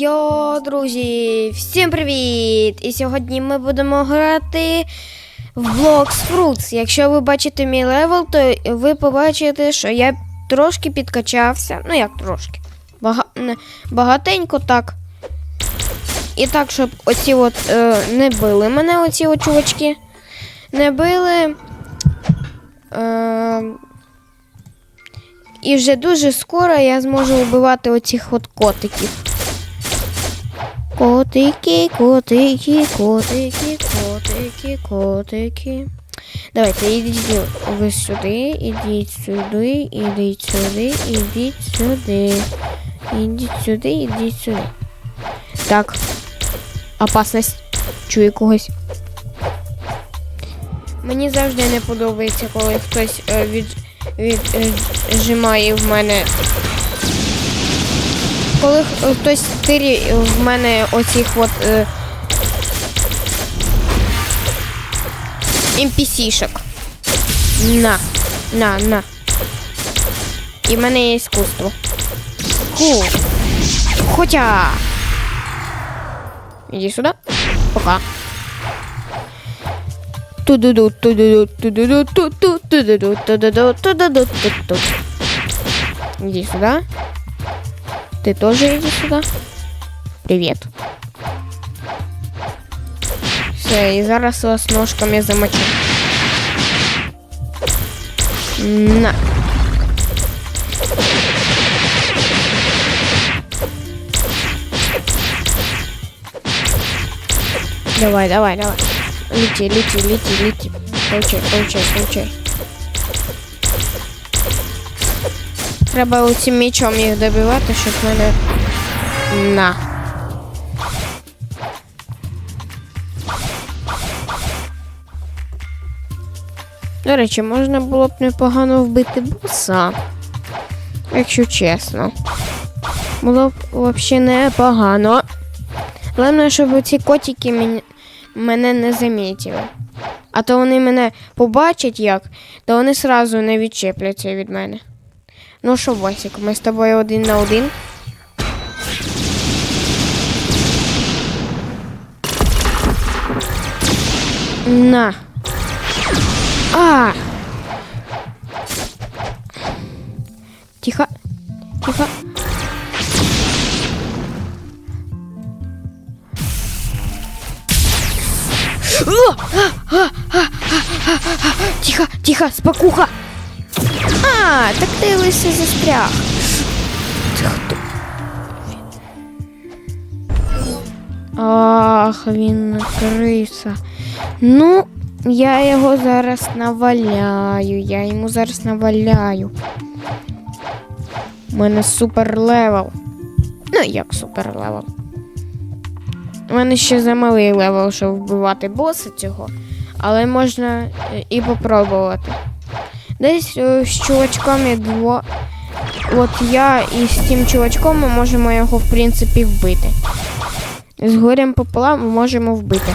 Йо, друзі, всім привіт! І сьогодні ми будемо грати в Blocks Fruits. Якщо ви бачите мій левел, то ви побачите, що я трошки підкачався. Ну як трошки. Бага... Багатенько так. І так, щоб оці от е, не били мене, оці от чувачки. Не били. Е, і вже дуже скоро я зможу вбивати оцих от котиків. Котики, котики, котики, котики, котики. Давайте, ідіть ви сюди, ідіть сюди, ідіть сюди, ідіть сюди. Ідіть сюди, ідіть сюди. Так. Опасність. Чую когось. Мені завжди не подобається, коли хтось е, від, віджимає в мене. Коли хтось тирі в мене оцих от е, NPC-шок. На, на, на. І в мене є іскусство. Ку. Хоча. Іди сюди. Пока. Ту-ду-ду, ту-ду-ду, ту-ду-ду, ту-ду-ду, ту-ду-ду, ту-ду-ду, ту-ту. Иди сюда. Ты тоже иди сюда. Привет. Все, і зараз вас ножками замочу. На. Давай, давай, давай. Лети, лети, лети, лети. Получай, получай, получай. Треба цим мечом їх добивати, щоб мене. На. До речі, можна було б непогано вбити боса. Якщо чесно. Було б взагалі непогано. Головне, щоб ці котики мен- мене не замітили. А то вони мене побачать як, то вони сразу не відчепляться від мене. Ну що, Босик, ми з тобою один на один. На. А. Тихо. Тихо. Тихо, тихо, спокуха. А, так ти лише застряг. Ах, він криса. Ну, я його зараз наваляю. Я йому зараз наваляю. У мене супер левел. Ну, як супер левел. У мене ще замалий левел, щоб вбивати боса цього. Але можна і попробувати. Десь е, з чувачками дво. От я і з тим чувачком ми можемо його, в принципі, вбити. З горем пополам ми можемо вбити.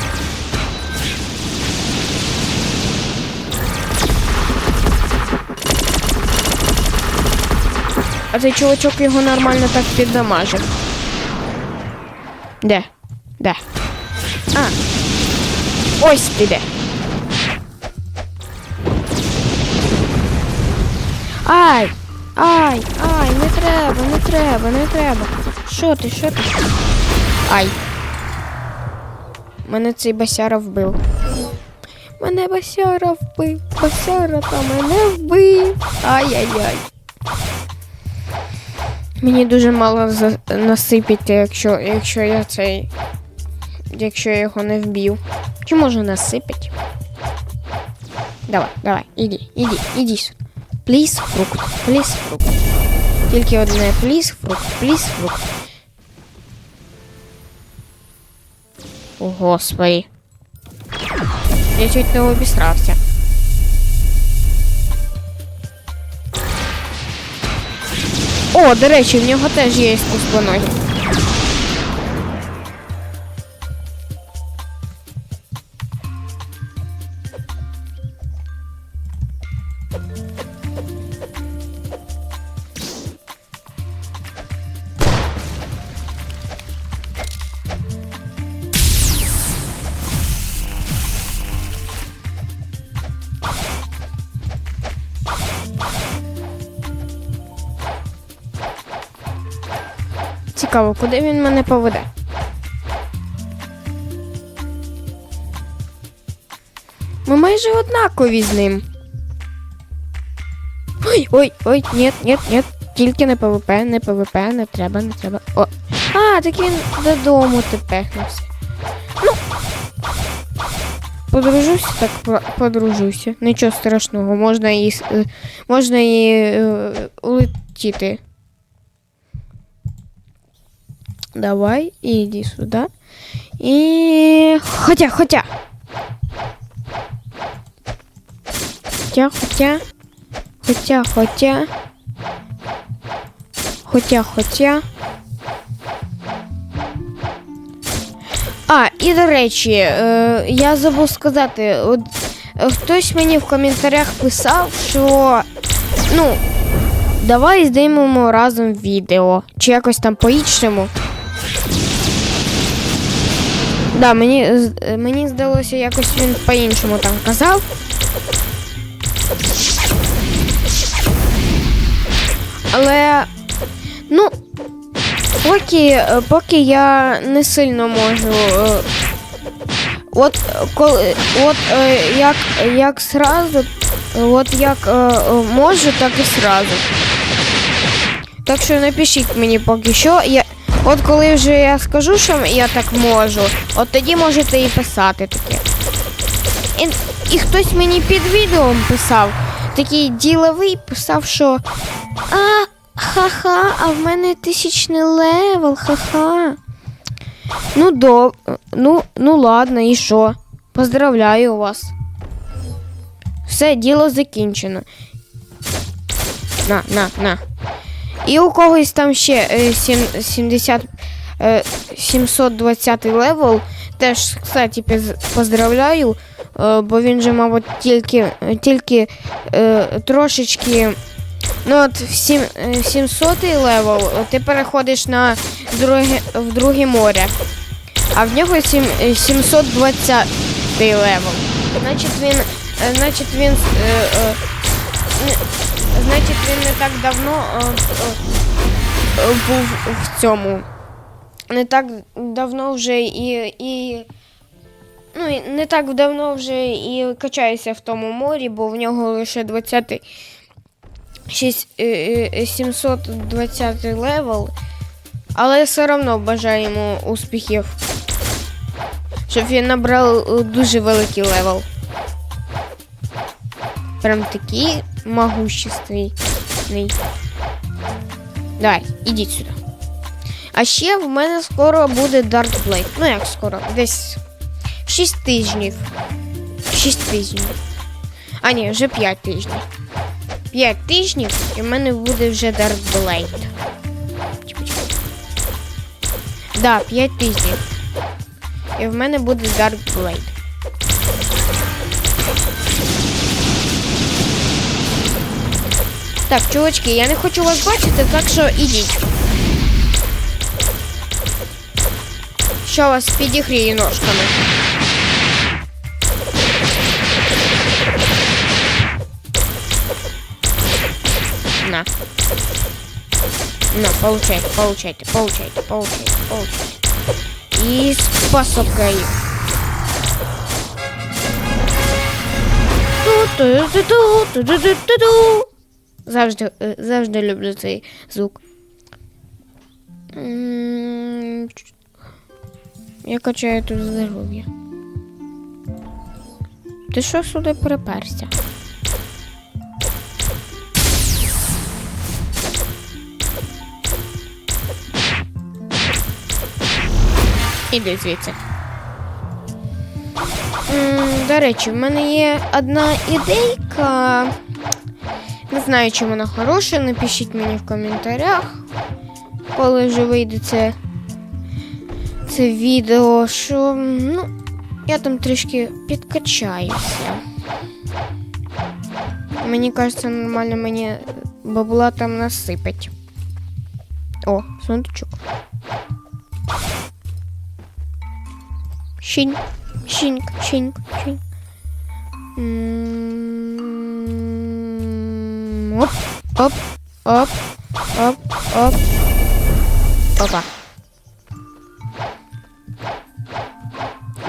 А цей чувачок його нормально так піддамажив. Де? Де? А. Ось ти де. Ай! Ай! Ай, не треба, не треба, не треба. Що ти, що ти? Ай. Мене цей басяра вбив. Мене басяра вбив. Басяра та мене вбив. Ай-яй-яй. Мені дуже мало за... насипіти, якщо, якщо я цей. Якщо я його не вб'ю. Чи може насипять? Давай, давай, іди, іди, іди сюди. Пліс фрукт, пліс фрукт. Тільки одне пліс фрукт, пліс фрукт. О, господи. Я чуть не обісрався. О, до речі, в нього теж є іскусство ноги. Цікаво, куди він мене поведе? Ми майже однакові з ним. Ой, ой, ой, ні, ні, ні. Тільки не ПВП, не ПВП, не треба, не треба. О. А, так він додому тепехнувся. Ну. Подружуся, так подружуся. Нічого страшного, можна і, е, можна і е, улетіти. Давай, іди сюди. І. Хотя, хотя. Хотя, хотя. Хотя, хотя. Хотя, хотя. А, і до речі, е, я забув сказати, от е, хтось мені в коментарях писав, що ну, давай знімемо разом відео. Чи якось там по-іншому. Да, мені, мені здалося, якось він по-іншому там казав. Але, ну, поки, поки я не сильно можу. е, От коли от е, як, як сразу, от як е, можу, так і сразу. Так що напишіть мені поки що. Я, от коли вже я скажу, що я так можу, от тоді можете і писати таке. І, і хтось мені під відео писав, такий діловий писав, що а, ха-ха, а в мене тисячний левел, ха-ха. Ну, до, ну, ну ладно, і що? Поздравляю вас. Все, діло закінчено. На, на, на. І у когось там ще е, сім- 70, е, 720 левел. Теж, кстати, поздравляю, е, бо він же, мабуть, тільки, тільки е, трошечки. Ну, от в сім, е, 700 левел ти переходиш на друге, в друге море. А в нього сім, е, 720 левел. Значить він. е, Значить він. е, е, Значить він не так давно е, е, е, був в цьому. Не так давно вже і. і Ну, не так давно вже і качається в тому морі, бо в нього лише 20 шість- е, е, 720 левел. Але все одно бажаємо успіхів. Щоб він набрав дуже великий левел. Прям такий могущественний. Давай, ідіть сюди. А ще в мене скоро буде Dark Blade. Ну як скоро? Десь 6 тижнів. 6 тижнів. А ні, вже 5 тижнів. 5 тижнів і в мене буде вже Blade. Чіпа-чіпа. Да, 5 тижнів. І в мене буде Dark Blade. Так, чувачки, я не хочу вас бачити, так що ідіть. Що вас підігріє ножками? На. На, получайте, получайте, получайте, получайте, получайте. И способка їх. Ту-ту-ту-ту-ту-ту-ту-ту. Завжди, е, завжди люблю цей звук. Я качаю тут здоров'я. Ти що сюди приперся? Іди звідси. До речі, в мене є одна ідейка. Не знаю, чи вона хороша. Напишіть мені в коментарях, коли вже вийде це, це відео, що ну, я там трішки підкачаюся. Мені кажеться, нормально мені бабла там насипать. О, сундучок. Щінь, щіньк, щіньк, щіньк. М, Оп, оп, оп, оп, оп. Опа.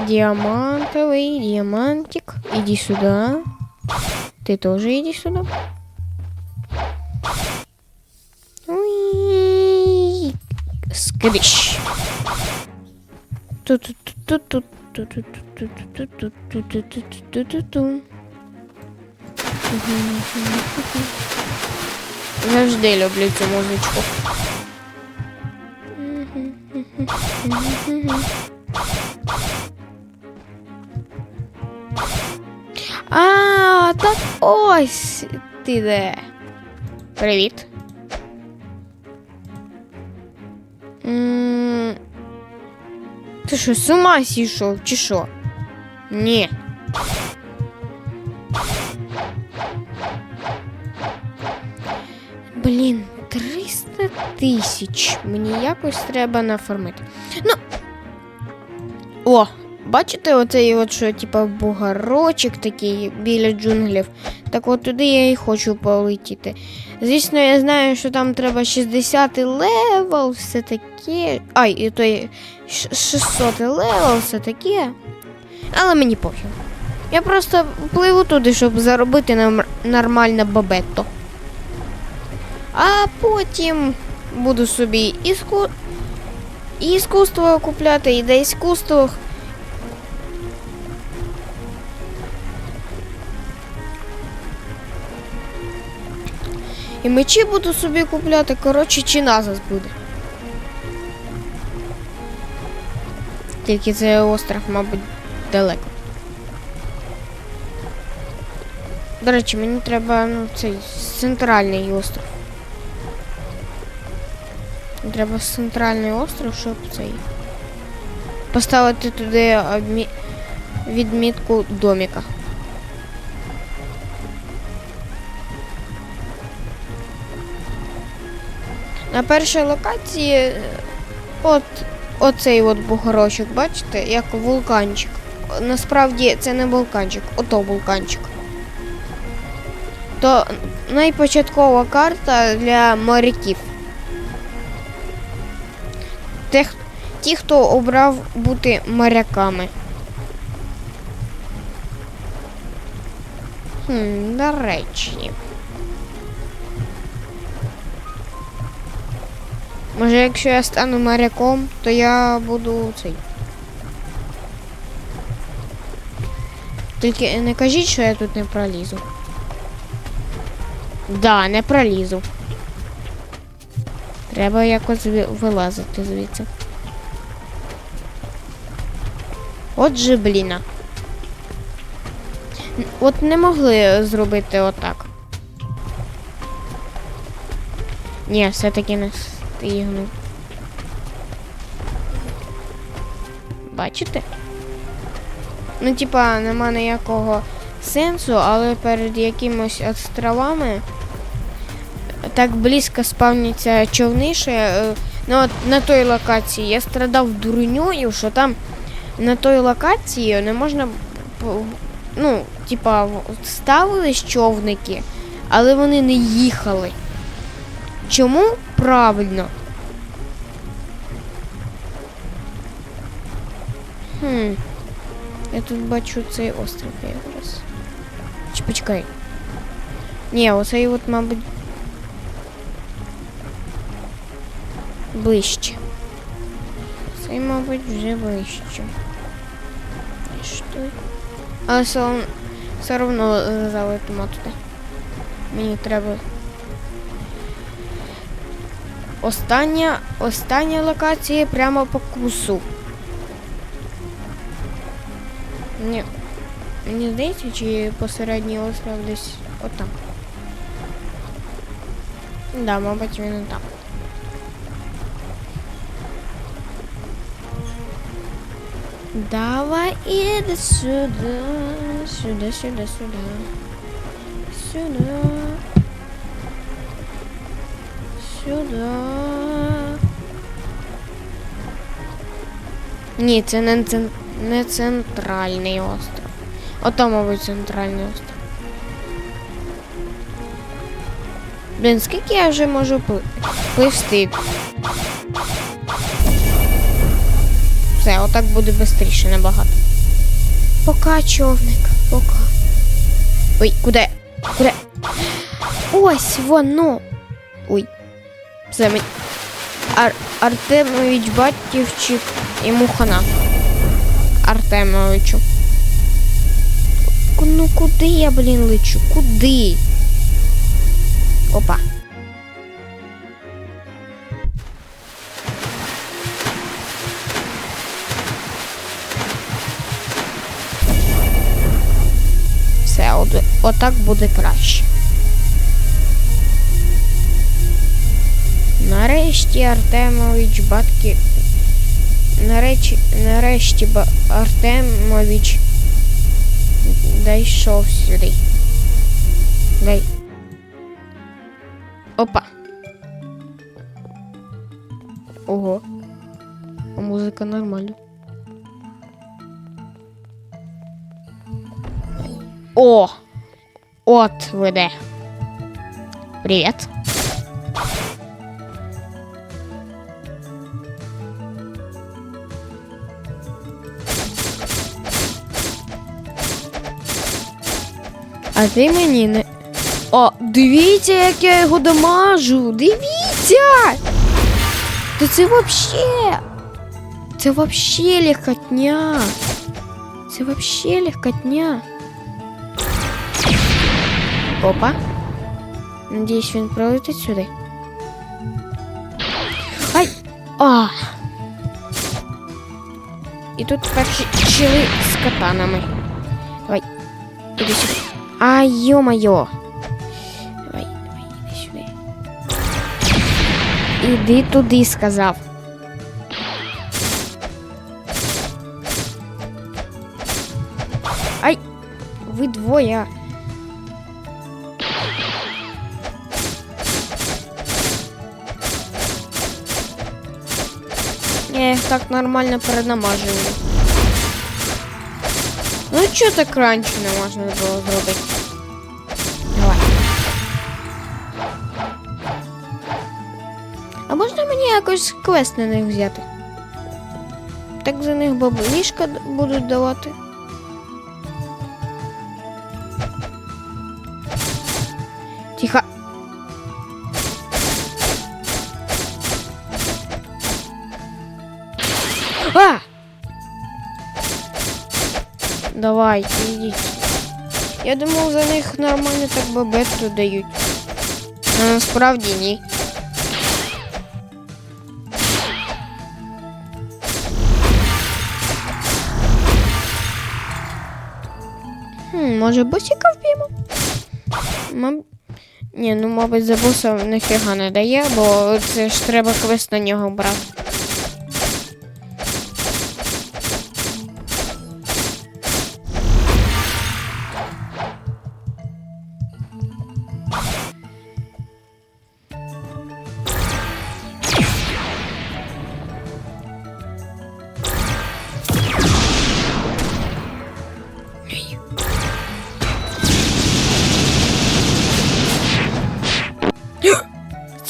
Диамантовый диамантик. Иди сюда. Ты тоже иди сюда. Уи Скабиш. Тут тут тут тут тут тут тут тут тут тут тут тут тут Завжди люблю цю музичку. А, так ось ти де. Привіт. Ти що, з ума сійшов, чи що? Ні. Блін, 300 тисяч. Мені якось треба нафармити. Ну. О, бачите, оцей от що, типа, бугорочок такий біля джунглів. Так от туди я і хочу полетіти. Звісно, я знаю, що там треба 60 левел, все таке. Ай, і той 600 левел, все таке. Але мені похер. Я просто пливу туди, щоб заробити нормальне бабетто. А потім буду собі іску... і іскусство купляти, і де іскусство. І мечі буду собі купляти, коротше, чи назас буде. Тільки цей остров, мабуть, далеко. До речі, мені треба ну, цей центральний остров. Треба центральний остров, щоб цей. Поставити туди адмі... відмітку доміка. На першій локації е, от оцей от бугорочок, бачите, як вулканчик. Насправді це не вулканчик, ото вулканчик. То найпочаткова карта для моряків. Тех, ті, хто обрав бути моряками. Хм, до речі. Може, якщо я стану моряком, то я буду цей. Тільки не кажіть, що я тут не пролізу. Да, не пролізу. Треба якось вилазити звідси. Отже, бліна. От не могли зробити отак. Ні, все-таки не стигну. Бачите? Ну, типа, нема ніякого сенсу, але перед якимось островами так близько спавняться човни, я, е, ну, от на той локації я страдав дурньою, що там на той локації не можна ну, типа, ставились човники, але вони не їхали. Чому правильно? Хм. Я тут бачу цей острів якраз. Чи почекай. Ні, оцей от, мабуть. Ближче. Цей, мабуть, вже ближче. І що? Але все одно е, залетимо туди. Мені треба. Остання, остання локація прямо по курсу. Ні. Мені здається, чи посередній остров десь отам. Да, мабуть, він там. Давай іди сюди, сюди, сюди, сюди. Сюди. Сюди. Ні, це не, цен- не центральний остров. Ото, мабуть, центральний остров. Блін, скільки я вже можу пли- пливсти? Все, отак буде швидше набагато. Пока, човник, пока. Ой, куди? Куди? Ось воно. Ой. Все, ми... Ар... Артемович Батьківчик йому хана. Артемовичу. Ну куди я, блін, лечу? Куди? Опа. Отак буде краще. Нарешті Артемович батьки. Нарешті, нарешті ба- Артемович дійшов сюди. Дай. Опа. Ого. А музика нормальна. О! От ви де. Привіт. А ти мені не. О, дивіться, як я його дамажу! Дивіться! Та це вообще. Це вообще легкотня. Це вообще легкотня. Опа. Надіюсь, він пролетить сюди. Ай! А! І тут перші чили з катанами. Давай. Іди сюди. Ай, ё-моё. Давай, давай, іди сюди. Іди туди, сказав. Ай! Ви двоє. Їх так нормально перенамажую. Ну чого так раніше не можна було зробити? Давай. А можна мені якось квест на них взяти? Так за них баблішка д- будуть давати. Тихо. Давай, ідіть. Я думав, за них нормально так бабетту дають. А насправді ні. Хм, може босіка вб'ємо? Маб... Ні, ну мабуть, за боса ніфіга не дає, бо це ж треба квест на нього брати.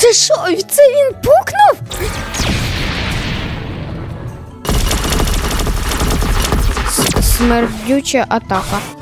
Це що? Це він пукнув? Смердюча атака.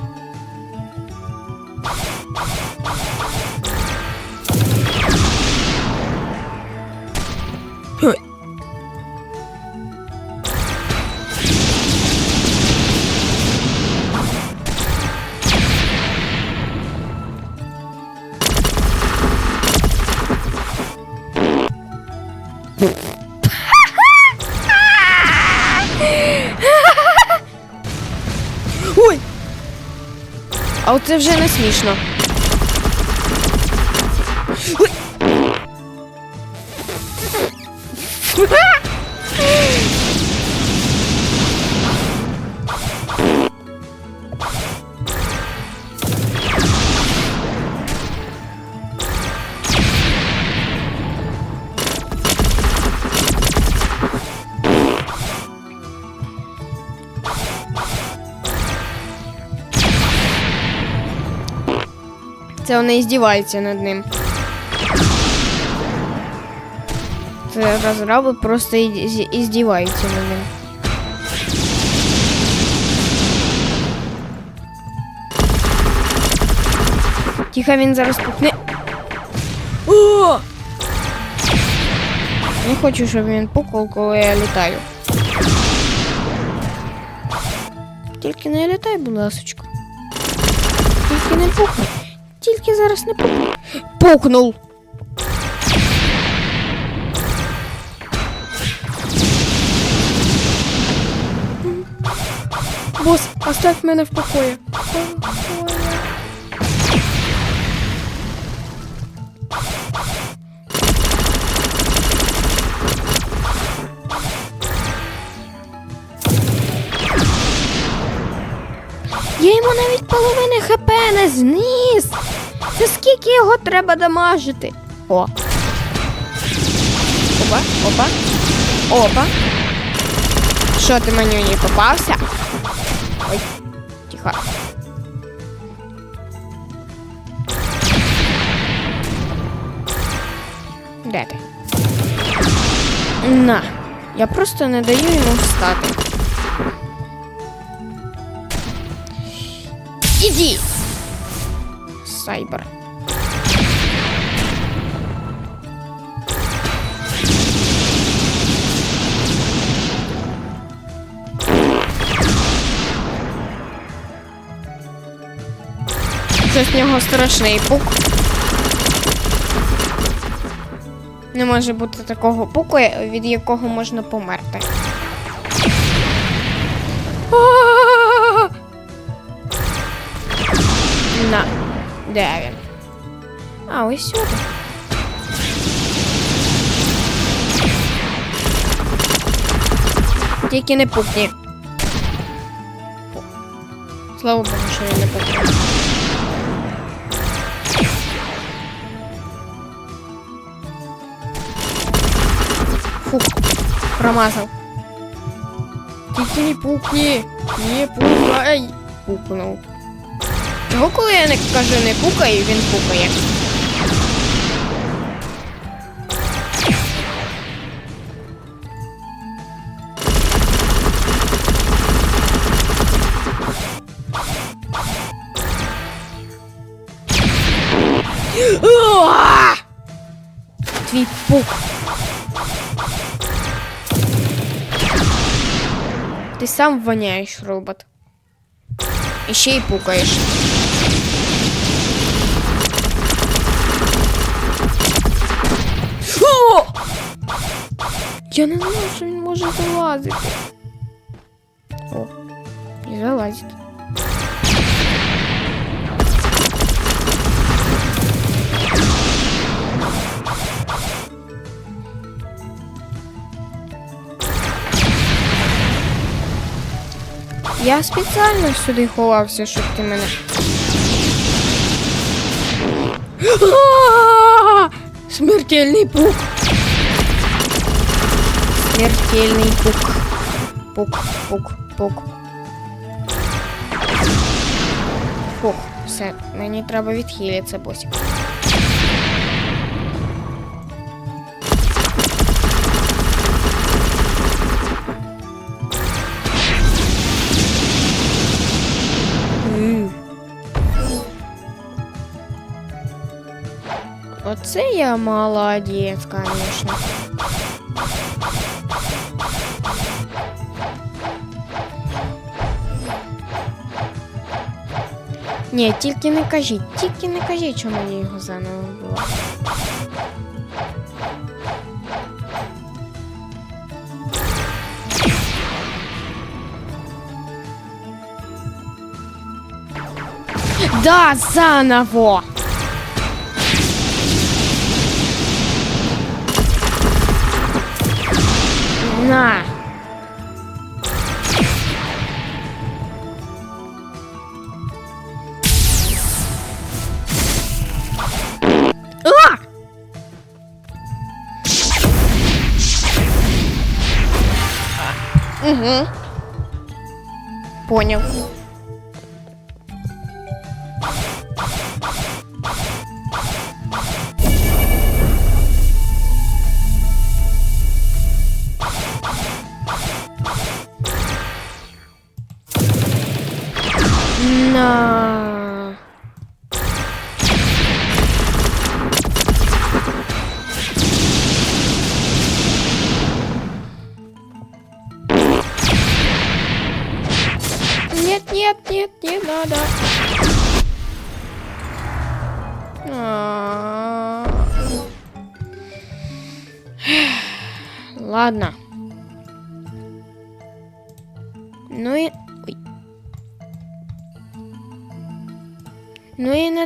А оце вже не смішно. Ой! Здається, вона іздівається над ним. Э, разрабы просто іздіваються над ним. Тихо, він зараз пукне. О! Не хочу, чтобы він пукав, когда я летаю? Только не летай, будь ласочка. Тільки не пухай. Тільки зараз не. Пукнув. Бос, оставь мене в покої. Я йому навіть половини хп не зніс. Це скільки його треба дамажити? О. Опа, опа. Опа. Що ти мені не попався? Ой, тихо. Де ти? На. Я просто не даю йому встати. Іди! Сайбер. Щось в нього страшний пук. Не може бути такого пуку, від якого можна померти. А! Де він? А, ось сюди. Тільки не пукні. Фу. Слава Богу, що я не пукну. Фух, промазав. Тільки не пукні. Не пукай. Пукнув. Його, коли я не кажу не пукай, він пукає. Твій пук. Ти сам воняєш, робот. І ще й пукаєш. Я не знаю, що він може залазити. О, і залазить. Я спеціально сюди ховався, щоб ти мене. Смертельний пук. Смертельний пук. Пук, пук, пук. Фух, все, мені треба відхилитися, босик. Оце я молодець, конечно. Ні, тільки не кажіть, тільки не кажіть, що мені його заново було. Да, заново! На! Угу. Понял.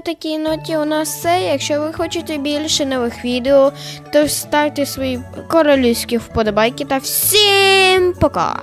Такій ноті у нас все. Якщо ви хочете більше нових відео, то ставте свої королівські вподобайки та всім пока!